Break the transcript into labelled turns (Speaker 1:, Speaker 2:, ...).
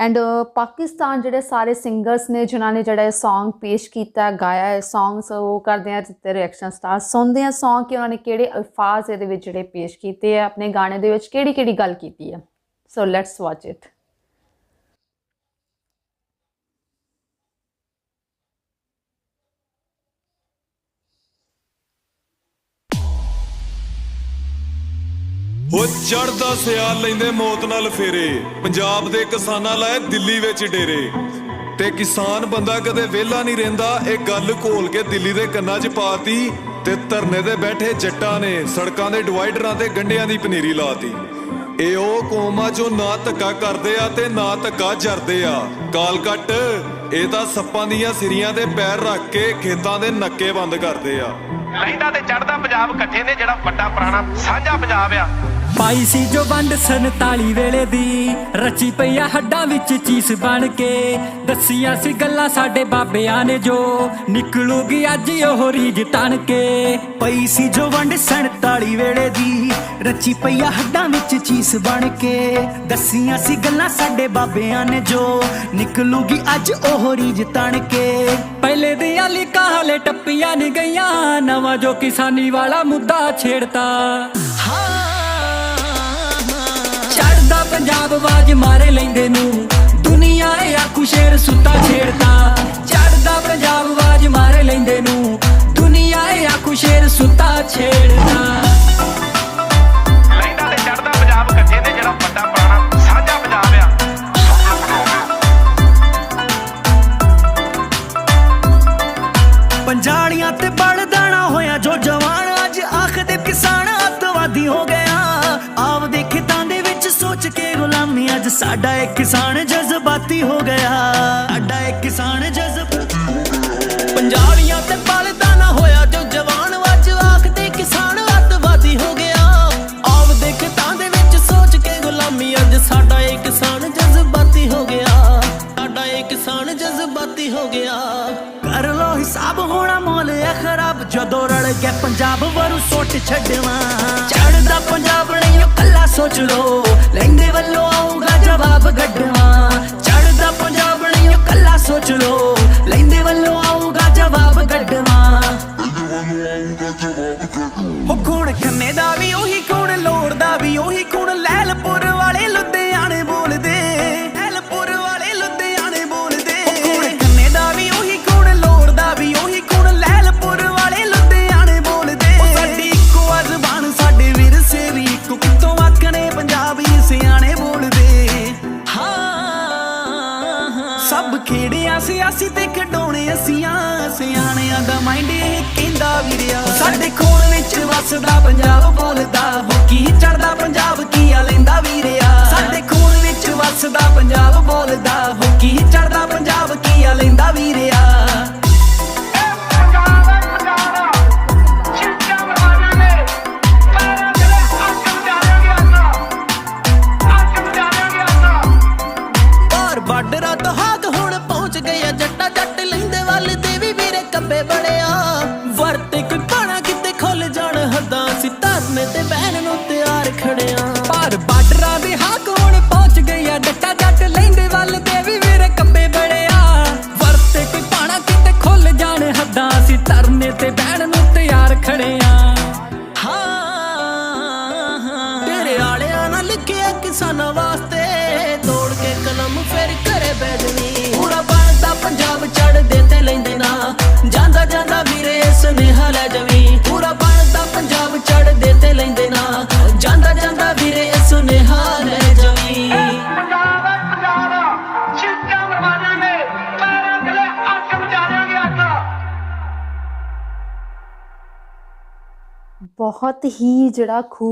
Speaker 1: And Pakistan uh, ਜਿਹੜੇ ਸਾਰੇ singers ਨੇ, ਜਿਨ੍ਹਾਂ ਨੇ ਜਿਹੜਾ ਇਹ Song ਪੇਸ਼ ਕੀਤਾ ਗਾਇਆ ਹੈ, Songs ਉਹ ਕਰਦੇ ਆ ਤੇ ਰਿਐਕਸ਼ਨ ਸਟਾਰ ਸੁਣਦੇ ਆ Song, ਕਿ ਉਹਨਾਂ ਨੇ ਕਿਹੜੇ ਅਲਫਾਜ਼ ਇਹਦੇ ਵਿੱਚ ਜਿਹੜੇ ਪੇਸ਼ ਕੀਤੇ ਆ, ਆਪਣੇ ਗਾਣੇ ਦੇ ਵਿੱਚ ਕਿਹੜੀ ਕਿਹੜੀ ਗੱਲ ਕੀਤੀ ਹੈ ਸੋ ਲੈਟਸ ਵਾਚ ਇਟ
Speaker 2: ਉਹ ਚੜਦਾ ਸਿਆਲ ਲੈਂਦੇ ਮੌਤ ਨਾਲ ਫੇਰੇ। ਪੰਜਾਬ ਦੇ ਕਿਸਾਨਾਂ ਲਾਏ ਦਿੱਲੀ ਵਿੱਚ ਡੇਰੇ। ਤੇ ਕਿਸਾਨ ਬੰਦਾ ਕਦੇ ਵਿਹਲਾ ਨਹੀਂ ਰਹਿੰਦਾ, ਇਹ ਗੱਲ ਘੋਲ ਕੇ ਦਿੱਲੀ ਦੇ ਕੰਨਾਂ 'ਚ ਪਾਤੀ ਤੇ ਧਰਨੇ ਤੇ ਬੈਠੇ ਜੱਟਾਂ ਨੇ ਸੜਕਾਂ ਦੇ ਡਿਵਾਈਡਰਾਂ ਤੇ ਗੰਡਿਆਂ ਦੀ ਪਨੀਰੀ ਲਾਤੀ। ਇਹ ਉਹ ਕੌਮਾਂ ਚੋਂ ਨਾ ਧੱਕਾ ਕਰਦੇ ਆ ਤੇ ਨਾ ਧੱਕਾ ਜਰਦੇ ਆ। ਕਾਲ ਕੱਟ, ਇਹ ਤਾਂ ਸੱਪਾਂ ਦੀਆਂ ਸਿਰੀਆਂ ਤੇ ਪੈਰ ਰੱਖ ਕੇ ਖੇਤਾਂ ਦੇ ਨੱਕੇ ਬੰਦ ਕਰਦੇ ਆ।
Speaker 3: ਲੈਂਦਾ ਤੇ ਚੜਦਾ ਪੰਜਾਬ ਇਕੱਠੇ ਨੇ ਜਿਹੜਾ ਵੱਡਾ ਪੁਰਾਣਾ ਸਾਂਝਾ ਪੰਜਾਬ ਆ।
Speaker 4: ਪਾਈ ਸੀ ਜੋ ਵੰਡ 47 ਵੇਲੇ ਦੀ। ਰਚੀ ਪਈਆ ਹੱਡਾਂ ਵਿੱਚ ਚੀਸ ਬਣ ਕੇ। ਦੱਸੀਆਂ ਸੀ ਗੱਲਾਂ ਸਾਡੇ ਬਾਬਿਆਂ ਨੇ ਜੋ। ਨਿਕਲੂਗੀ ਅੱਜ ਉਹ ਰੀਜ ਤਣ ਕੇ।
Speaker 5: ਪਈ ਸੀ ਜੋ ਵੰਡ 47 ਵੇਲੇ ਦੀ। ਰਚੀ ਪਈਆ ਹੱਡਾਂ ਵਿੱਚ ਚੀਸ ਬਣ ਕੇ। ਦੱਸੀਆਂ ਸੀ ਗੱਲਾਂ ਸਾਡੇ ਬਾਬਿਆਂ ਨੇ ਜੋ। ਨਿਕਲੂਗੀ ਅੱਜ ਉਹ ਰੀਜ ਤਣ ਕੇ।
Speaker 4: ਪਹਿਲੇ ਦੀਆਂ ਲੀਕਾਂ ਹਲੇ ਟੱਪੀਆਂ ਨਹੀਂ ਗਈਆਂ। ਨਵਾਂ ਜੋ ਕਿਸਾਨੀ ਵਾਲਾ ਮੁੱਦਾ ਛੇੜਤਾ। ਚੜਦਾ ਪੰਜਾਬ ਆਵਾਜ਼ ਮਾਰੇ ਲੈਂਦੇ ਨੂੰ। ਦੁਨੀਆ ਇਹ ਆਖੂ ਸ਼ੇਰ ਸੁੱਤਾ ਛੇੜਤਾ। ਚੜਦਾ ਪੰਜਾਬ ਆਵਾਜ਼ ਮਾਰੇ ਲੈਂਦੇ ਨੂੰ। ਦੁਨੀਆ ਇਹ ਆਖੂ ਸ਼ੇਰ ਸੁੱਤਾ ਛੇੜਤਾ।
Speaker 3: ਲੈਂਦਾ ਤੇ ਚੜਦਾ ਪੰਜਾਬ ਇਕੱਠੇ ਨੇ ਜਿਹੜਾ ਵੱਡਾ ਪੁਰਾਣਾ ਸਾਂਝਾ ਪੰਜਾਬ ਆ।
Speaker 5: ਪੰਜਾਲੀਆਂ ਤੇ ਬਲਦਾਣਾ ਹੋਇਆ ਜੋ ਜਵਾਨ ਅੱਜ ਆਖਦੇ ਕਿਸਾਨ ਅੱਜ ਸਾਡਾ ਇੱਕ ਕਿਸਾਨ ਜਜ਼ਬਾਤੀ ਹੋ ਗਿਆ। ਸਾਡਾ ਇੱਕ ਕਿਸਾਨ ਜਜ਼ਬਾਤੀ ਪੰਜਾਲੀਆਂ ਤੇ ਬਲਦਾਣਾ ਹੋਇਆ, ਜੋ ਜਵਾਨ ਅੱਜ ਆਖਦੇ ਕਿਸਾਨ ਅੱਤਵਾਦੀ ਹੋ ਗਿਆ। ਆਪਦੇ ਖੇਤਾਂ ਦੇ ਵਿੱਚ ਸੋਚ ਕੇ ਗੁਲਾਮੀ, ਅੱਜ ਸਾਡਾ ਇੱਕ ਕਿਸਾਨ ਜਜ਼ਬਾਤੀ ਹੋ ਗਿਆ। ਸਾਡਾ ਇੱਕ ਕਿਸਾਨ ਜਜ਼ਬਾਤੀ ਹੋ ਗਿਆ। ਕਰ ਲੋ ਹਿਸਾਬ, ਹੋਣਾ ਮੋਲ ਹੈ ਖਰਾਬ। ਜਦੋਂ ਰਲ ਗਿਆ ਪੰਜਾਬ, ਵਰੂ ਸੋਟ ਛੱਡਵਾ। ਚੜਦਾ ਪੰਜਾਬ, ਨਹੀਂ ਓ ਕੱਲਾ ਸੋਚ ਲੋ ਲੈਂਦੇ ਵੱਲੋਂ ਆਊਗਾ ਜਵਾਬ ਗੱਡਵਾ। ਚੜਦਾ ਪੰਜਾਬ ਨਹੀਂ ਓ ਕੱਲਾ ਸੋਚ ਲੋ। ਲੈਂਦੇ ਵੱਲੋਂ ਆਊਗਾ ਜਵਾਬ ਗੱਡਵਾ। ਉਹ ਕੌਣ ਖੰਨੇ ਦਾ ਵੀ, ਉਹੀ ਕੌਣ ਲੋੜ ਦਾ ਵੀ, ਉਹੀ ਕੌਣ ਲੈਲਪੁਰ ਖੇੜਿਆ ਸਿਆਸੀ ਤੇ ਖਡਾਉਣੇ ਅਸੀਆਂ, ਸਿਆਣਿਆਂ ਦਾ ਮਾਈਂਡ ਇਹ ਕਹਿੰਦਾ ਵੀਰਿਆ। ਸਾਡੇ ਖੂਨ ਵਿੱਚ ਵਸਦਾ, ਪੰਜਾਬ ਬੋਲਦਾ ਹੋ ਕੀ ਚੜਦਾ ਕਿਸਾਨਾਂ ਵਾਸਤੇ ਤੋੜ ਕੇ ਕਲਮ ਫਿਰ ਘਰੇ ਬੈਠਣੀ ਪੂਰਾ ਬਣਦਾ ਪੰਜਾਬ ਚੜਦੇ ਤੇ ਲੈਂਦੇ ਨਾ। ਜਾਂਦਾ ਜਾਂਦਾ ਵੀਰੇ ਸੁਨੇਹਾ ਲੈ ਜਵੀ। ਪੂਰਾ ਬਣਦਾ ਪੰਜਾਬ ਚੜਦੇ ਤੇ ਲੈਂਦੇ ਨਾ। ਜਾਂਦਾ ਜਾਂਦਾ ਵੀਰੇ ਸੁਨੇਹਾ ਲੈ ਜਵੀ।
Speaker 1: ਬਹੁਤ ਹੀ ਜਿਹੜਾ ਖੂਬ